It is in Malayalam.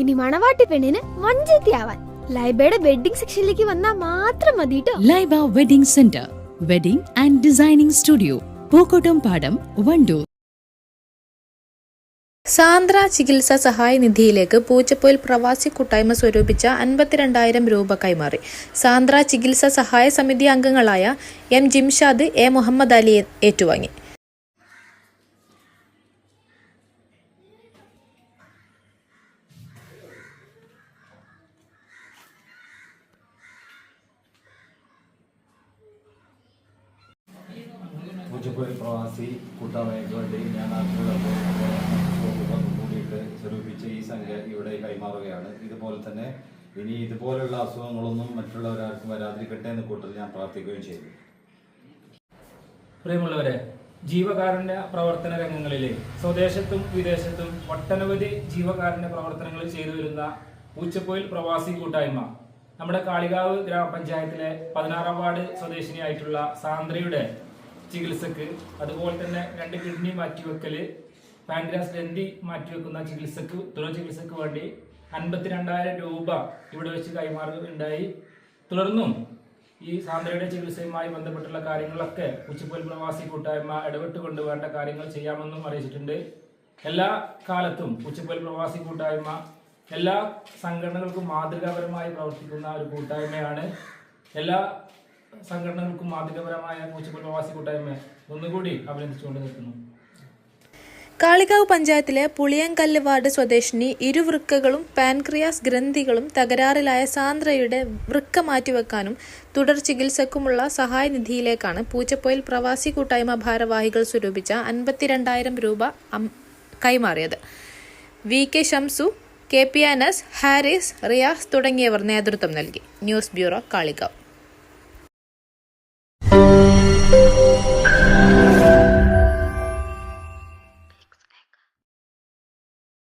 ഇനി മണവാട്ടി പെണ്ണിന് വഞ്ചത്തിയാവാൻ ലൈബയുടെ വെഡിങ് സെക്ഷനിലേക്ക് വന്നാൽ മാത്രം മതി ട്ടോ. Laiba wedding centre wedding and designing studio Pookkottumpadam Wandoor. Sandra ചികിത്സാ സഹായ നിധിയിലേക്ക് പൂച്ചപ്പൊയിൽ പ്രവാസി കൂട്ടായ്മ സ്വരൂപിച്ച അൻപത്തിരണ്ടായിരം രൂപ കൈമാറി. സാന്ദ്ര ചികിത്സാ സഹായ സമിതി അംഗങ്ങളായ എം ജിംഷാദ് എ മുഹമ്മദ് അലി ഏറ്റുവാങ്ങി. പൂച്ചപ്പുഴ പ്രവാസി കൂട്ടായ്മയ്ക്ക് വേണ്ടി ഞാൻ നാട്ടിലുള്ള സുഹൃത്തുക്കൾ കൂടിയിട്ട് സ്വരൂപിച്ച ഈ സംഖ്യ ഇവിടെ കൈമാറുകയാണ്. ഇതുപോലെ തന്നെ ഇനി ഇതുപോലുള്ള അസുഖങ്ങളൊന്നും മറ്റുള്ളവരാർക്കും വരാതിരിക്കട്ടെ എന്ന് കൂട്ടത്തിൽ ഞാൻ പ്രാർത്ഥിക്കുകയും ചെയ്തു. പ്രിയമുള്ളവരെ ജീവകാരുണ്യ പ്രവർത്തന രംഗങ്ങളിലെ സ്വദേശത്തും വിദേശത്തും ഒട്ടനവധി ജീവകാരുണ്യ പ്രവർത്തനങ്ങൾ ചെയ്തു വരുന്ന പൂച്ചപ്പോയിൽ പ്രവാസി കൂട്ടായ്മ നമ്മുടെ കാളികാവ് ഗ്രാമപഞ്ചായത്തിലെ പതിനാറാം വാർഡ് സ്വദേശിനിയായിട്ടുള്ള സാന്ദ്രയുടെ ചികിത്സക്ക്. അതുപോലെ തന്നെ രണ്ട് കിഡ്നി മാറ്റിവെക്കൽ. പാൻഗ്രാസ് ഗ്രന്ഥി മാറ്റിവെക്കുന്ന ചികിത്സക്ക് തുടർ ചികിത്സക്ക് വേണ്ടി അൻപത്തിരണ്ടായിരം രൂപ ഇവിടെ വെച്ച് കൈമാറുകയുണ്ടായി തുടർന്നും ഈ സാന്ദ്രയുടെ ചികിത്സയുമായി ബന്ധപ്പെട്ടുള്ള കാര്യങ്ങളൊക്കെ ഉച്ചപ്പോൽ പ്രവാസി കൂട്ടായ്മ ഇടപെട്ടുകൊണ്ട് വേണ്ട കാര്യങ്ങൾ ചെയ്യാമെന്നും അറിയിച്ചിട്ടുണ്ട്. എല്ലാ കാലത്തും ഉച്ചപ്പോൽ പ്രവാസി കൂട്ടായ്മ എല്ലാ സംഘടനകൾക്കും മാതൃകാപരമായി പ്രവർത്തിക്കുന്ന ഒരു കൂട്ടായ്മയാണ്. എല്ലാ സംഘടനകൾക്കും മാധ്യമപരമായ ഉച്ചപ്പോൽ പ്രവാസി ഒന്നുകൂടി അഭിനന്ദിച്ചുകൊണ്ട് നിൽക്കുന്നു. കാളികാവ് പഞ്ചായത്തിലെ പുളിയങ്കല്ല് വാർഡ് സ്വദേശിനി ഇരുവൃക്കകളും പാൻക്രിയാസ് ഗ്രന്ഥികളും തകരാറിലായ സാന്ദ്രയുടെ വൃക്ക മാറ്റിവെക്കാനും തുടർ ചികിത്സക്കുമുള്ള സഹായ നിധിയിലേക്കാണ് പൂച്ചപ്പൊയിൽ പ്രവാസി കൂട്ടായ്മ ഭാരവാഹികൾ സ്വരൂപിച്ച അൻപത്തിരണ്ടായിരം രൂപ കൈമാറിയത്. V K Shamsu K P Anas Haris Riyas തുടങ്ങിയവർ നേതൃത്വം നൽകി. News bureau Kalikavu.